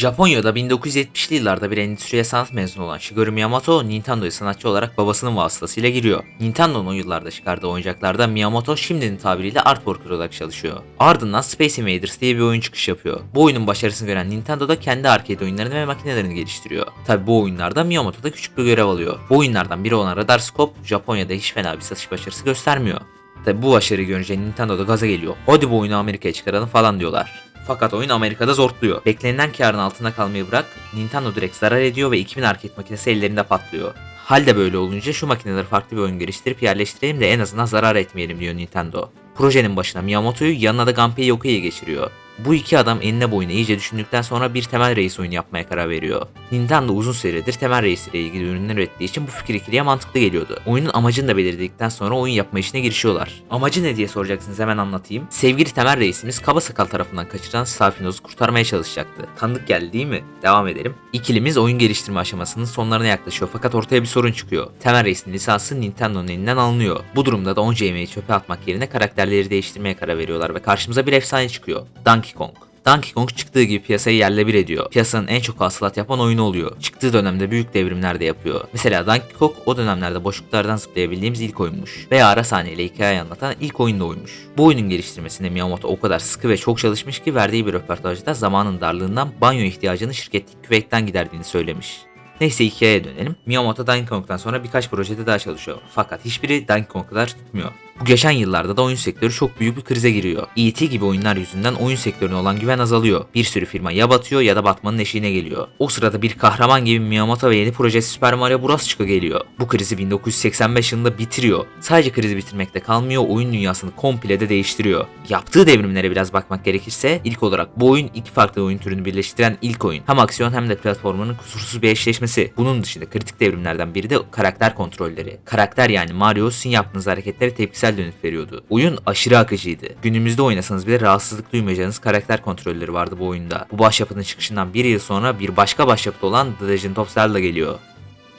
Japonya'da 1970'li yıllarda bir endüstriye sanat mezunu olan Shigeru Miyamoto, Nintendo'ya sanatçı olarak babasının vasıtasıyla giriyor. Nintendo'nun o yıllarda çıkardığı oyuncaklarda Miyamoto şimdinin tabiriyle art worker olarak çalışıyor. Ardından Space Invaders diye bir oyun çıkış yapıyor. Bu oyunun başarısını gören Nintendo da kendi arcade oyunlarını ve makinelerini geliştiriyor. Tabi bu oyunlarda Miyamoto da küçük bir görev alıyor. Bu oyunlardan biri olan Radar Scope, Japonya'da hiç fena bir satış başarısı göstermiyor. Tabi bu başarıyı görünce Nintendo da gaza geliyor. Hadi bu oyunu Amerika'ya çıkaralım falan diyorlar. Fakat oyun Amerika'da zortluyor. Beklenilen karın altında kalmayı bırak, Nintendo direkt zarar ediyor ve 2000 arcade makinesi ellerinde patlıyor. Hal de böyle olunca şu makineleri farklı bir oyun geliştirip yerleştirelim de en azından zarar etmeyelim diyor Nintendo. Projenin başına Miyamoto'yu yanına da Gunpei Yokai'yi geçiriyor. Bu iki adam enine boyuna iyice düşündükten sonra bir temel reis oyunu yapmaya karar veriyor. Nintendo uzun süredir temel reis ile ilgili ürünler ürettiği için bu fikir ikiliye mantıklı geliyordu. Oyunun amacını da belirledikten sonra oyun yapma işine girişiyorlar. Amacı ne diye soracaksınız hemen anlatayım. Sevgili temel reisimiz kaba sakal tarafından kaçıran Safinoz'u kurtarmaya çalışacaktı. Tanıdık geldi değil mi? Devam edelim. İkilimiz oyun geliştirme aşamasının sonlarına yaklaşıyor fakat ortaya bir sorun çıkıyor. Temel reisin lisansı Nintendo'nun elinden alınıyor. Bu durumda da onca emeği çöpe atmak yerine karakterleri değiştirmeye karar veriyorlar ve karşımıza bir efsane çıkıyor. Donkey Kong. Donkey Kong çıktığı gibi piyasayı yerle bir ediyor. Piyasanın en çok hasılat yapan oyunu oluyor. Çıktığı dönemde büyük devrimler de yapıyor. Mesela Donkey Kong o dönemlerde boşluklardan zıplayabildiğimiz ilk oyunmuş. Veya ara sahneyle hikaye anlatan ilk oyun da oymuş. Bu oyunun geliştirmesinde Miyamoto o kadar sıkı ve çok çalışmış ki verdiği bir röportajda zamanın darlığından banyo ihtiyacını şirketteki küvetten giderdiğini söylemiş. Neyse hikayeye dönelim. Miyamoto Donkey Kong'dan sonra birkaç projede daha çalışıyor. Fakat hiçbiri Donkey Kong kadar tutmuyor. Bu geçen yıllarda da oyun sektörü çok büyük bir krize giriyor. E.T. gibi oyunlar yüzünden oyun sektörüne olan güven azalıyor. Bir sürü firma ya batıyor ya da batmanın eşiğine geliyor. O sırada bir kahraman gibi Miyamoto ve yeni projesi Super Mario Bros. çıkı geliyor. Bu krizi 1985 yılında bitiriyor. Sadece krizi bitirmekte kalmıyor, oyun dünyasını komple de değiştiriyor. Yaptığı devrimlere biraz bakmak gerekirse ilk olarak bu oyun iki farklı oyun türünü birleştiren ilk oyun. Hem aksiyon hem de platformunun kusursuz bir eşleşmesi. Bunun dışında kritik devrimlerden biri de karakter kontrolleri. Karakter yani Mario sizin yaptığınız hareketlere tepkisel dönüt veriyordu. Oyun aşırı akıcıydı. Günümüzde oynasanız bile rahatsızlık duymayacağınız karakter kontrolleri vardı bu oyunda. Bu başyapıtın çıkışından bir yıl sonra bir başka başyapıt olan The Legend of Zelda geliyor.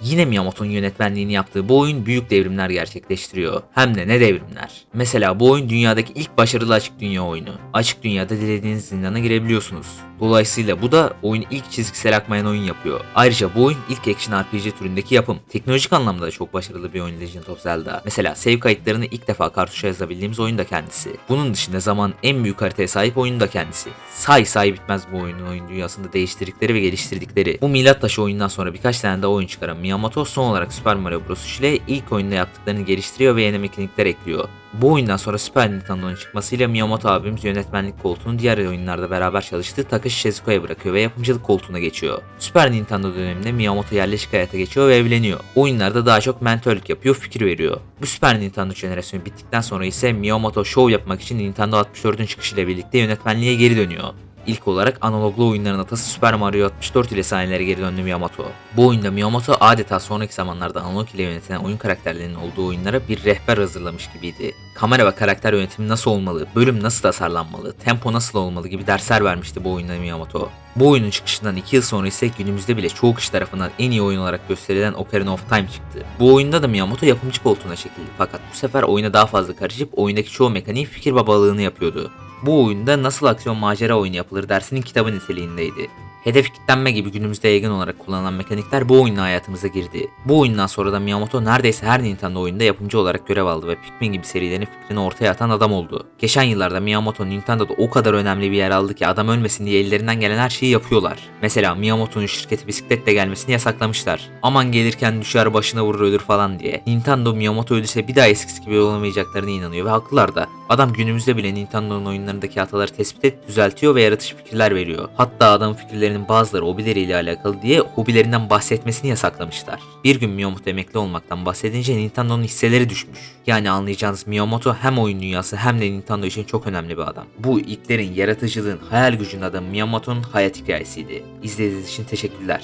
Yine Miyamoto'nun yönetmenliğini yaptığı bu oyun büyük devrimler gerçekleştiriyor. Hem de ne devrimler. Mesela bu oyun dünyadaki ilk başarılı açık dünya oyunu. Açık dünyada dilediğiniz zindana girebiliyorsunuz. Dolayısıyla bu da oyun ilk çizgisel akmayan oyun yapıyor. Ayrıca bu oyun ilk action RPG türündeki yapım. Teknolojik anlamda da çok başarılı bir oyun Legend of Zelda. Mesela save kayıtlarını ilk defa kartuşa yazabildiğimiz oyun da kendisi. Bunun dışında zaman en büyük haritaya sahip oyun da kendisi. Say say bitmez bu oyunun oyun dünyasında değiştirdikleri ve geliştirdikleri. Bu milat taşı oyundan sonra birkaç tane daha oyun çıkaran Miyamoto son olarak Super Mario Bros. ile ilk oyunda yaptıklarını geliştiriyor ve yeni mekanikler ekliyor. Bu oyundan sonra Super Nintendo'nun çıkmasıyla Miyamoto abimiz yönetmenlik koltuğunu diğer oyunlarda beraber çalıştığı Takashi Shizuko'ya bırakıyor ve yapımcılık koltuğuna geçiyor. Super Nintendo döneminde Miyamoto yerleşik hayata geçiyor ve evleniyor. Oyunlarda daha çok mentörlük yapıyor, fikir veriyor. Bu Super Nintendo jenerasyonu bittikten sonra ise Miyamoto show yapmak için Nintendo 64'ün çıkışıyla birlikte yönetmenliğe geri dönüyor. İlk olarak analoglu oyunların atası Super Mario 64 ile sahnelere geri döndü Miyamoto. Bu oyunda Miyamoto adeta sonraki zamanlarda analog ile yönetilen oyun karakterlerinin olduğu oyunlara bir rehber hazırlamış gibiydi. Kamera ve karakter yönetimi nasıl olmalı, bölüm nasıl tasarlanmalı, tempo nasıl olmalı gibi dersler vermişti bu oyunda Miyamoto. Bu oyunun çıkışından 2 yıl sonra ise günümüzde bile çoğu kişi tarafından en iyi oyun olarak gösterilen Ocarina of Time çıktı. Bu oyunda da Miyamoto yapımcı koltuğuna çekildi fakat bu sefer oyuna daha fazla karışıp oyundaki çoğu mekaniğin fikir babalığını yapıyordu. Bu oyunda nasıl aksiyon macera oyunu yapılır dersinin kitabı niteliğindeydi. Hedef kitlenme gibi günümüzde yaygın olarak kullanılan mekanikler bu oyunla hayatımıza girdi. Bu oyundan sonra da Miyamoto neredeyse her Nintendo oyunda yapımcı olarak görev aldı ve Pikmin gibi serilerin fikrini ortaya atan adam oldu. Geçen yıllarda Miyamoto Nintendo'da o kadar önemli bir yer aldı ki adam ölmesin diye ellerinden gelen her şeyi yapıyorlar. Mesela Miyamoto'nun şirketi bisikletle gelmesini yasaklamışlar. Aman gelirken düşer başına vurur ölür falan diye. Nintendo Miyamoto ölürse bir daha eskisi gibi olamayacaklarına inanıyor ve haklılar da. Adam günümüzde bile Nintendo'nun oyunlarındaki hataları tespit et, düzeltiyor ve yaratıcı fikirler veriyor. Hatta adam fikirlerinin bazıları hobileriyle alakalı diye hobilerinden bahsetmesini yasaklamışlar. Bir gün Miyamoto emekli olmaktan bahsedince Nintendo'nun hisseleri düşmüş. Yani anlayacağınız Miyamoto hem oyun dünyası hem de Nintendo için çok önemli bir adam. Bu ilklerin yaratıcılığın, hayal gücünün adamı Miyamoto'nun hayat hikayesiydi. İzlediğiniz için teşekkürler.